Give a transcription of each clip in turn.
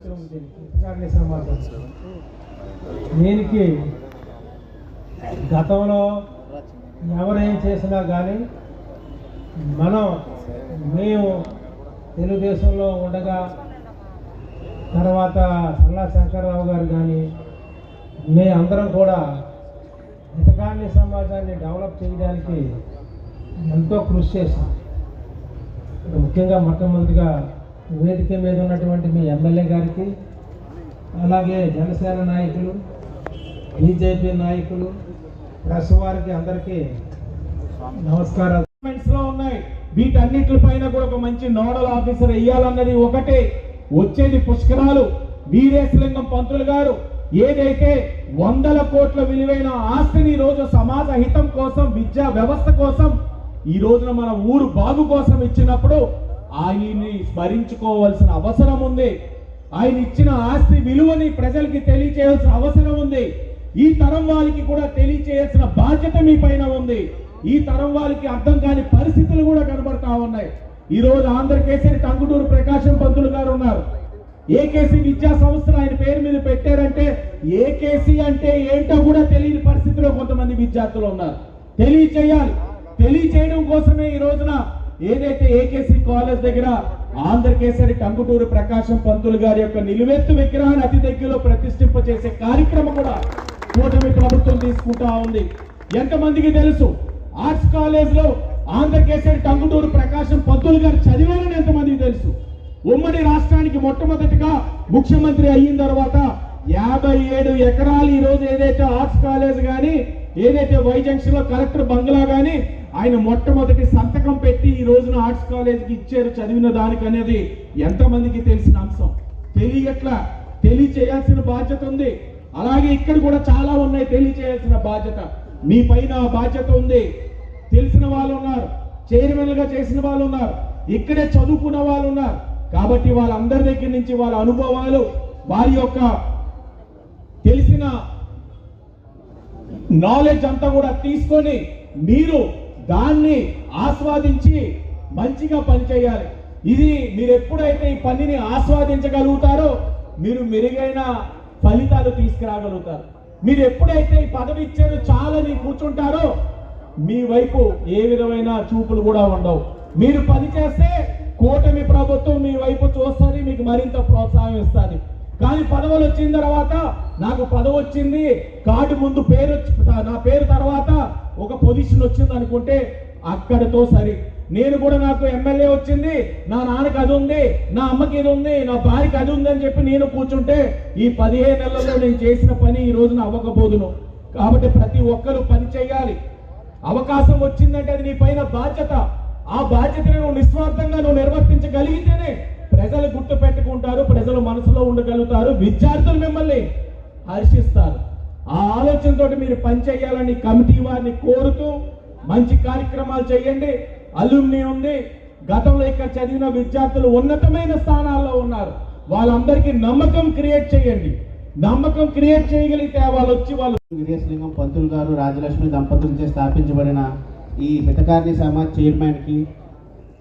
ఉద్యోగాన్ని సమాచారం దీనికి గతంలో ఎవరేం చేసినా కానీ మనం మేము తెలుగుదేశంలో ఉండగా తర్వాత సల్లా శంకర్రావు గారు కానీ మే అందరం కూడా హితకాన్ని సమాజాన్ని డెవలప్ చేయడానికి ఎంతో కృషి చేశాం. ముఖ్యంగా మొట్టమొదటిగా వేదిక మీద ఉన్నటువంటి మీ ఎమ్మెల్యే గారికి అలాగే జనసేన నాయకులు బీజేపీ నాయకులు ప్రెస్ వారికి అందరికీ నమస్కారాలు. డాక్యుమెంట్స్లో ఉన్నాయి. వీటన్నిటిపైన కూడా ఒక మంచి నోడల్ ఆఫీసర్ వేయాలన్నది ఒకటే. వచ్చేది పుష్కరాలు. వీరేశలింగం పంతులు గారు. ఏదైతే వందల కోట్ల విలువైన ఆస్తిని రోజు సమాజ హితం కోసం విద్యా వ్యవస్థ కోసం ఈ రోజున మన ఊరు బాగు కోసం ఇచ్చినప్పుడు ఆయన్ని స్మరించుకోవాల్సిన అవసరం ఉంది. ఆయన ఇచ్చిన ఆస్తి విలువని ప్రజలకి తెలియచేయాల్సిన అవసరం ఉంది. ఈ తరం వారికి కూడా తెలియచేయాల్సిన బాధ్యత మీ పైన ఉంది. ఈ తరం వారికి అర్థం కాని పరిస్థితులు కూడా కనబడతా ఉన్నాయి. ఈ రోజు ఆంధ్రకేసరి టంగుటూరు ప్రకాశం పంతులు గారు ఉన్నారు. ఏకేసి విద్యా సంస్థలు ఆయన పేరు మీద పెట్టారంటే ఏకేసి అంటే ఏంటో కూడా తెలియని పరిస్థితిలో కొంతమంది విద్యార్థులు ఉన్నారు. తెలియచేయాలి. తెలియచేయడం కోసమే ఈ రోజున ఏదైతే ఏకేసి కాలేజ్ దగ్గర ఆంధ్రకేసరి టంగుటూరు ప్రకాశం పంతులు గారి యొక్క నిలువెత్తు విగ్రహాన్ని అతి దగ్గరలో ప్రతిష్ఠింప చేసే కార్యక్రమం కూడా కూటమి ప్రభుత్వం తీసుకుంటా ఉంది. ఎంతమందికి తెలుసు? ఆర్ట్స్ కాలేజ్లో ఆంధ్రకేసరి టంగుటూరు ప్రకాశం పద్దులు గారు చదివారని ఎంతమందికి తెలుసు? ఉమ్మడి రాష్ట్రానికి మొట్టమొదటిగా ముఖ్యమంత్రి అయిన తర్వాత యాభై ఏడు ఎకరాలు ఈరోజు ఏదైతే ఆర్ట్స్ కాలేజ్ కానీ ఏదైతే వై జంక్షన్లో కలెక్టర్ బంగ్లా కానీ ఆయన మొట్టమొదటి సంతకం పెట్టి ఈ రోజున ఆర్ట్స్ కాలేజ్కి ఇచ్చారు చదివిన దానికి అనేది ఎంతమందికి తెలిసిన అంశం? తెలియట్లా? తెలియచేయాల్సిన బాధ్యత ఉంది. అలాగే ఇక్కడ కూడా చాలా ఉన్నాయి తెలియచేయాల్సిన బాధ్యత. మీ పైన బాధ్యత ఉంది. తెలిసిన వాళ్ళు ఉన్నారు. చైర్మన్లుగా చేసిన వాళ్ళు ఉన్నారు. ఇక్కడే చదువుకున్న వాళ్ళు ఉన్నారు. కాబట్టి వాళ్ళందరి దగ్గర నుంచి వాళ్ళ అనుభవాలు వారి యొక్క తెలిసిన నాలెడ్జ్ అంతా కూడా తీసుకొని మీరు దాన్ని ఆస్వాదించి మంచిగా పనిచేయాలి. ఇది మీరు ఎప్పుడైతే ఈ పనిని ఆస్వాదించగలుగుతారో మీరు మెరుగైన ఫలితాలు తీసుకురాగలుగుతారు. మీరు ఎప్పుడైతే ఈ పదవి ఇచ్చారు చాలని కూర్చుంటారో మీ వైపు ఏ విధమైన చూపులు కూడా ఉండవు. మీరు పని చేస్తే కూటమి ప్రభుత్వం మీ వైపు చూస్తుంది మీకు మరింత ప్రోత్సాహం ఇస్తుంది. కానీ పదవులు వచ్చిన తర్వాత నాకు పదవి వచ్చింది కార్డు ముందు పేరు వచ్చి- నా పేరు తర్వాత ఒక పొజిషన్ వచ్చింది అనుకుంటే అక్కడితో సరి. నేను కూడా నాకు ఎమ్మెల్యే వచ్చింది నా నాన్నకి అది ఉంది నా అమ్మకి ఇది ఉంది నా భార్యకి అది ఉంది అని చెప్పి నేను కూర్చుంటే ఈ పదిహేను నెలల్లో నేను చేసిన పని ఈ రోజున అవ్వకపోదును. కాబట్టి ప్రతి ఒక్కరూ పని చేయాలి. అవకాశం వచ్చిందంటే అది నీ పైన బాధ్యత. ఆ బాధ్యతను నువ్వు నిస్వార్థంగా నువ్వు నిర్వర్తించగలిగితేనే ప్రజలు గుర్తు పెట్టుకుంటారు ప్రజలు మనసులో ఉండగలుగుతారు విద్యార్థులు మిమ్మల్ని హర్షిస్తారు. ఆ ఆలోచనతో మీరు పని చేయాలని కమిటీ వారిని కోరుతూ మంచి కార్యక్రమాలు చేయండి. అలుమ్ని ఉంది గతంలో ఇక్కడ చదివిన విద్యార్థులు ఉన్నతమైన స్థానాల్లో ఉన్నారు. వాళ్ళందరికీ నమ్మకం క్రియేట్ చేయండి. నమ్మకం క్రియేట్ చేయగలిగితే వాళ్ళు వచ్చి వాళ్ళు వీరేశలింగం పంతులు గారు రాజలక్ష్మి దంపతులచే స్థాపించబడిన ఈ హితకారిణి సమాజ్ చైర్మన్కి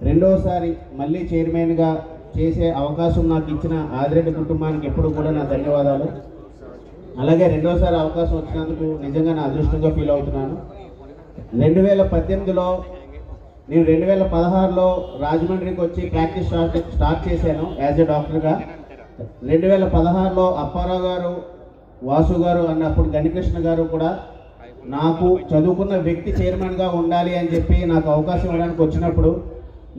రెండోసారి మళ్ళీ చైర్మన్గా చేసే అవకాశం నాకు ఇచ్చిన ఆదిరెడ్డి కుటుంబానికి ఎప్పుడు కూడా నా ధన్యవాదాలు. అలాగే రెండోసారి అవకాశం వచ్చినందుకు నిజంగా నా అదృష్టంగా ఫీల్ అవుతున్నాను. రెండు వేల పద్దెనిమిదిలో నేను రెండు వేల పదహారులో రాజమండ్రికి వచ్చి ప్రాక్టీస్ స్టార్ట్ స్టార్ట్ చేశాను యాజ్ ఎ డాక్టర్గా. రెండు వేల పదహారులో అప్పారావు గారు వాసు గారు అన్నప్పుడు గణికృష్ణ గారు కూడా నాకు చదువుకున్న వ్యక్తి చైర్మన్గా ఉండాలి అని చెప్పి నాకు అవకాశం ఇవ్వడానికి వచ్చినప్పుడు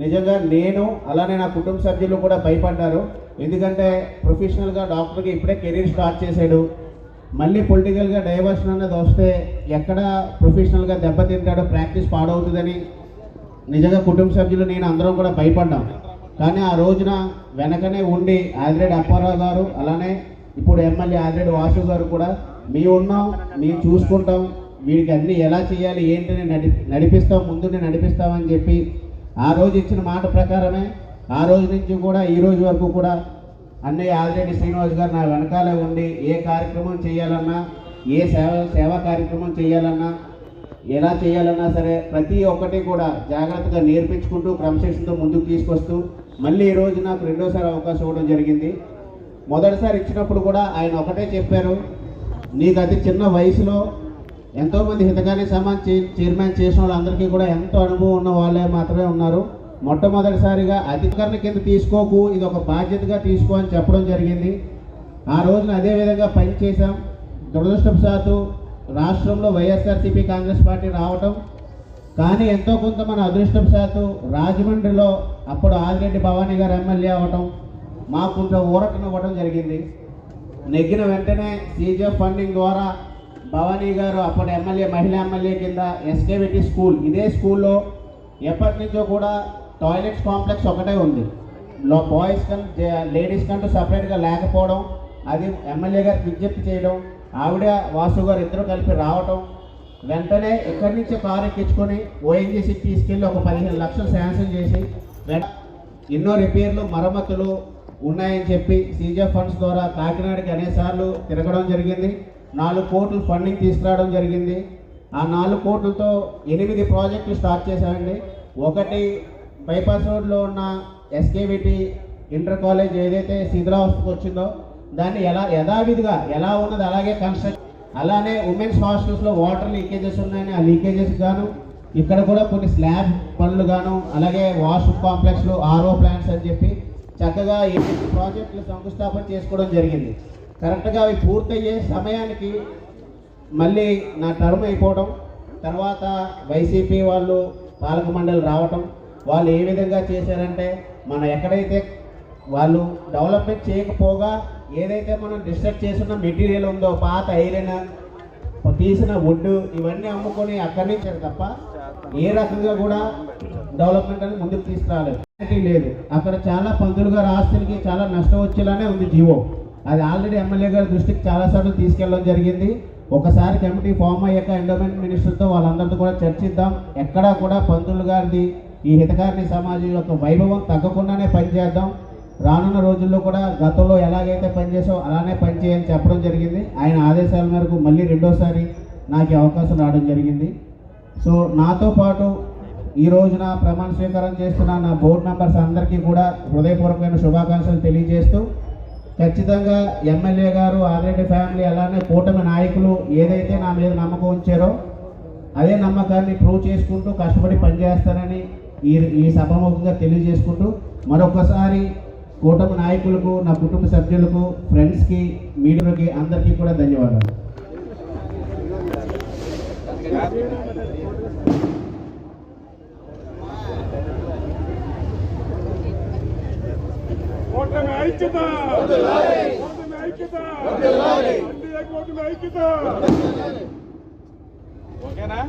నిజంగా నేను అలానే నా కుటుంబ సభ్యులు కూడా భయపడ్డారు. ఎందుకంటే ప్రొఫెషనల్గా డాక్టర్గా ఇప్పుడే కెరీర్ స్టార్ట్ చేశాడు. మళ్ళీ పొలిటికల్గా డైవర్షన్ అన్నది వస్తే ఎక్కడ ప్రొఫెషనల్గా దెబ్బతింటాడో ప్రాక్టీస్ పాడవుతుందని నిజంగా కుటుంబ సభ్యులు నేను అందరం కూడా భయపడ్డాం. కానీ ఆ రోజున వెనకనే ఉండి ఆదిరెడ్డి అప్పారావు గారు అలానే ఇప్పుడు ఎమ్మెల్యే ఆదిరెడ్డి వాసు గారు కూడా మీ ఉన్నాం మేము చూసుకుంటాం వీడికి అన్నీ ఎలా చేయాలి ఏంటని నడి నడిపిస్తాం ముందునే నడిపిస్తామని చెప్పి ఆ రోజు ఇచ్చిన మాట ప్రకారమే ఆ రోజు నుంచి కూడా ఈ రోజు వరకు కూడా అన్నయ్య ఆల్రెడీ శ్రీనివాస్ గారు నా వెనకాలే ఉండి ఏ కార్యక్రమం చేయాలన్నా ఏ సేవ సేవా కార్యక్రమం చేయాలన్నా ఎలా చేయాలన్నా సరే ప్రతి ఒక్కటి కూడా జాగ్రత్తగా నేర్పించుకుంటూ క్రమశిక్షణతో ముందుకు తీసుకొస్తూ మళ్ళీ ఈ రోజు నాకు రెండోసారి అవకాశం ఇవ్వడం జరిగింది. మొదటిసారి ఇచ్చినప్పుడు కూడా ఆయన ఒకటే చెప్పారు నీకు అతి చిన్న వయసులో ఎంతోమంది హితకారి సమాజ్ చైర్మన్ చేసిన వాళ్ళందరికీ కూడా ఎంతో అనుభవం ఉన్న వాళ్ళే మాత్రమే ఉన్నారు. మొట్టమొదటిసారిగా అధికారుల కింద తీసుకోకు ఇది ఒక బాధ్యతగా తీసుకో అని చెప్పడం జరిగింది. ఆ రోజున అదే విధంగా పనిచేశాం దురదృష్టవశాత్తు రాష్ట్రంలో వైఎస్ఆర్సీపీ కాంగ్రెస్ పార్టీ రావటం కానీ ఎంతో కొంత మన అదృష్టం శాతం రాజమండ్రిలో అప్పుడు ఆదిరెడ్డి భవానీ గారు ఎమ్మెల్యే అవ్వటం మాకు ఊరటనివ్వటం జరిగింది. నెగ్గిన వెంటనే సీజీఎఫ్ ఫండింగ్ ద్వారా భవానీ గారు అప్పుడు ఎమ్మెల్యే మహిళా ఎమ్మెల్యే కింద ఎస్కేవిటీ స్కూల్ ఇదే స్కూల్లో ఎప్పటి నుంచో కూడా టాయిలెట్స్ కాంప్లెక్స్ ఒకటే ఉంది. లో బాయ్స్ కంటే లేడీస్ కంటూ సపరేట్గా లేకపోవడం అది ఎమ్మెల్యే గారికి విజ్ఞప్తి చేయడం ఆవిడ వాసు గారు ఇద్దరు కలిపి రావటం వెంటనే ఇక్కడి నుంచి కారు ఎక్కించుకొని ఓఎన్జీసీ తీసుకెళ్ళి ఒక పదిహేను లక్షలు శాంక్షన్ చేసి ఎన్నో రిపేర్లు మరమ్మతులు ఉన్నాయని చెప్పి సీజే ఫండ్స్ ద్వారా కాకినాడకి అనేసార్లు తిరగడం జరిగింది. నాలుగు కోట్లు ఫండింగ్ తీసుకురావడం జరిగింది. ఆ నాలుగు కోట్లతో ఎనిమిది ప్రాజెక్టులు స్టార్ట్ చేశామండి. ఒకటి బైపాస్ రోడ్లో ఉన్న ఎస్కేవిటీ ఇంటర్ కాలేజ్ ఏదైతే శిథిలావస్థకు వచ్చిందో దాన్ని ఎలా యథావిధిగా ఎలా ఉన్నది అలాగే కన్స్ట్రక్ట్ అలానే ఉమెన్స్ హాస్టల్స్లో వాటర్ లీకేజెస్ ఉన్నాయని ఆ లీకేజెస్ గాను ఇక్కడ కూడా కొన్ని స్లాబ్ పనులు గాను అలాగే వాష్రూమ్ కాంప్లెక్స్లు ఆర్ఓ ప్లాంట్స్ అని చెప్పి చక్కగా ఈ ప్రాజెక్టులు శంకుస్థాపన చేసుకోవడం జరిగింది. కరెక్ట్గా అవి పూర్తయ్యే సమయానికి మళ్ళీ నా టర్మ్ అయిపోవడం తర్వాత వైసీపీ వాళ్ళు పాలక మండలి రావటం వాళ్ళు ఏ విధంగా చేశారంటే మనం ఎక్కడైతే వాళ్ళు డెవలప్మెంట్ చేయకపోగా ఏదైతే మనం డిస్టర్బ్ చేసిన మెటీరియల్ ఉందో పాత ఐరన్ తీసిన వుడ్ ఇవన్నీ అమ్ముకొని అక్కడి నుంచి తప్ప ఏ రకంగా కూడా డెవలప్మెంట్ అనేది ముందుకు తీసుకురాలేదు. లేదు. అక్కడ చాలా పంతులు గారి ఆస్తులకి చాలా నష్టం వచ్చేలానే ఉంది జీవో. అది ఆల్రెడీ ఎమ్మెల్యే గారి దృష్టికి చాలా సార్లు తీసుకెళ్ళడం జరిగింది. ఒకసారి కమిటీ ఫామ్ అయ్యాక ఎండోమెంట్ మినిస్టర్తో వాళ్ళందరితో కూడా చర్చిద్దాం. ఎక్కడా కూడా పంతులు గారిది ఈ హితకారిణి సమాజం యొక్క వైభవం తగ్గకుండానే పనిచేద్దాం. రానున్న రోజుల్లో కూడా గతంలో ఎలాగైతే పనిచేసావు అలానే పనిచేయని చెప్పడం జరిగింది. ఆయన ఆదేశాల మేరకు మళ్ళీ రెండోసారి నాకు ఈ అవకాశం రావడం జరిగింది. సో నాతో పాటు ఈ రోజున ప్రమాణ స్వీకారం చేస్తున్న నా బోర్డు మెంబర్స్ అందరికీ కూడా హృదయపూర్వకమైన శుభాకాంక్షలు తెలియజేస్తూ ఖచ్చితంగా ఎమ్మెల్యే గారు ఆర్రెడ్డి ఫ్యామిలీ అలానే కూటమి నాయకులు ఏదైతే నా మీద నమ్మకం ఉంచారో అదే నమ్మకాన్ని ప్రూవ్ చేసుకుంటూ కష్టపడి పనిచేస్తానని ఈ ఈ సభాముఖంగా తెలియజేసుకుంటూ మరొకసారి కూటమి నాయకులకు నా కుటుంబ సభ్యులకు ఫ్రెండ్స్కి మీడియాకి అందరికీ కూడా ధన్యవాదాలు. కూటమి ఐక్యత! కూటమి ఐక్యత! ఎన్డీఏ కూటమి ఐక్యత! ఓకేనా?